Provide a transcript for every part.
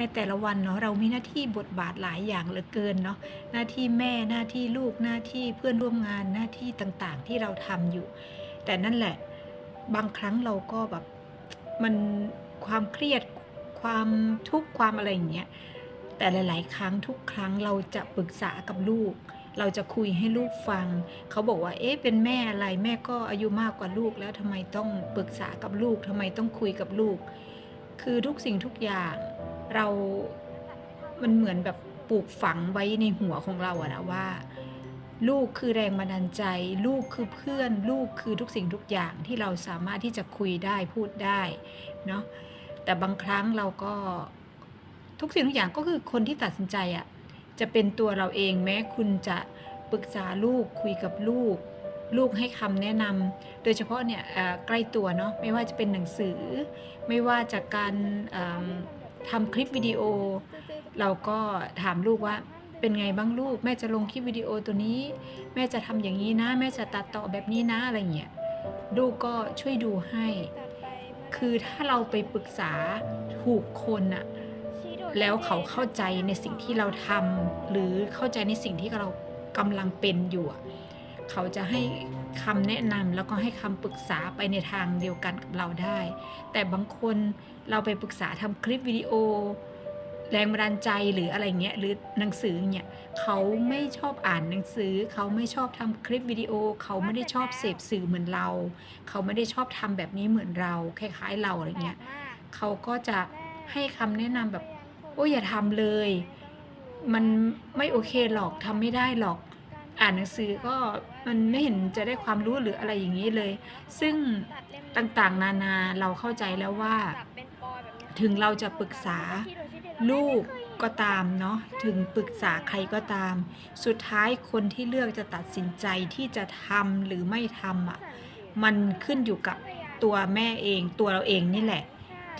ในแต่ละวันเนาะเรามีหน้าที่บทบาทหลายอย่างเหลือเกินเนาะหน้าที่แม่หน้าที่ลูกหน้าที่เพื่อนร่วมงานหน้าที่ต่างๆ ที่เราทำอยู่ แต่นั่นแหละบางครั้งเราก็แบบมันความเครียดความทุกข์ความอะไรอย่างเงี้ยแต่หลาย ๆ ครั้งทุกครั้งเราจะปรึกษากับลูก เราจะคุยให้ลูกฟัง เขาบอกว่า เอ๊ะ เป็นแม่อะไร แม่ก็อายุมากกว่าลูกแล้วทำไมต้องปรึกษากับลูกทำไมต้องคุยกับลูก คือทุกสิ่งทุกอย่าง เรา มันเหมือนแบบปลูกฝังไว้ในหัวของเราอะนะว่า ลูกคือแรงบันดาลใจ ลูกคือเพื่อน ลูกคือทุกสิ่งทุกอย่างที่เราสามารถที่จะคุยได้พูดได้เนาะแต่บางครั้งเราก็ทุกสิ่งทุกอย่างก็คือคนที่ตัดสินใจอะจะเป็นตัวเราเองแม้คุณจะปรึกษาลูกคุยกับลูก ลูกให้คำแนะนำโดยเฉพาะเนี่ยใกล้ตัวเนาะไม่ว่าจะเป็นหนังสือ ไม่ว่าจากการ ทำคลิปวิดีโอ เราก็ถามลูกว่าเป็นไงบ้างลูก แม่จะลงคลิปวิดีโอตัวนี้ แม่จะทำอย่างนี้นะ แม่จะตัดต่อแบบนี้นะอะไรเงี้ยลูกก็ช่วยดูให้ คือถ้าเราไปปรึกษาถูกคนอะแล้วเขาเข้าใจในสิ่งที่เราทำหรือเข้าใจในสิ่งที่เรากำลังเป็นอยู่ เขาจะให้คำแนะนำแล้วก็ให้คำปรึกษาไปในทางเดียวกันกับเราได้ แต่บางคนเราไปปรึกษาทำคลิปวิดีโอ แรงบันดาลใจหรืออะไรเงี้ยหรือหนังสือเนี่ยเขาไม่ชอบอ่านหนังสือ เขาไม่ชอบทำคลิปวิดีโอ เขาไม่ได้ชอบเสพสื่อเหมือนเรา เขาไม่ได้ชอบทำแบบนี้เหมือนเราคล้ายๆเราอะไรเงี้ยเขาก็จะให้คำแนะนำแบบโอ้ยอย่าทำเลย มันไม่โอเคหรอกทำไม่ได้หรอก อ่านหนังสือก็มันไม่เห็นจะได้ความรู้หรืออะไรอย่างนี้เลย ซึ่งต่างๆ นานาเราเข้าใจแล้วว่า ถึงเราจะปรึกษาลูกก็ตามเนาะถึงปรึกษาใครก็ตาม สุดท้ายคนที่เลือกจะตัดสินใจที่จะทำหรือไม่ทำอะมันขึ้นอยู่กับตัวแม่เองตัวเราเองนี่แหละ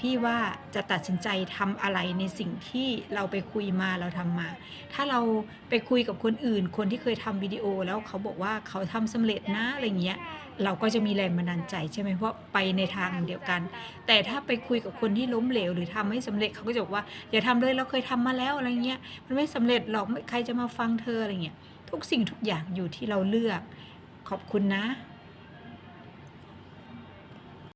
ที่ว่าจะตัดสินใจทำอะไรในสิ่งที่เราไปคุยมาเราทำมา ถ้าเราไปคุยกับคนอื่น คนที่เคยทำวิดีโอแล้วเขาบอกว่าเขาทำสำเร็จนะอะไรเงี้ยเราก็จะมีแรงบันดาลใจใช่ไหมเพราะไปในทางเดียวกัน แต่ถ้าไปคุยกับคนที่ล้มเหลวหรือทำไม่สำเร็จเขาก็จะบอกว่าอย่าทำเลยเราเคยทำมาแล้วอะไรเงี้ยมันไม่สำเร็จหรอกไม่ใครจะมาฟังเธออะไรเงี้ยทุกสิ่งทุกอย่างอยู่ที่เราเลือกขอบคุณนะ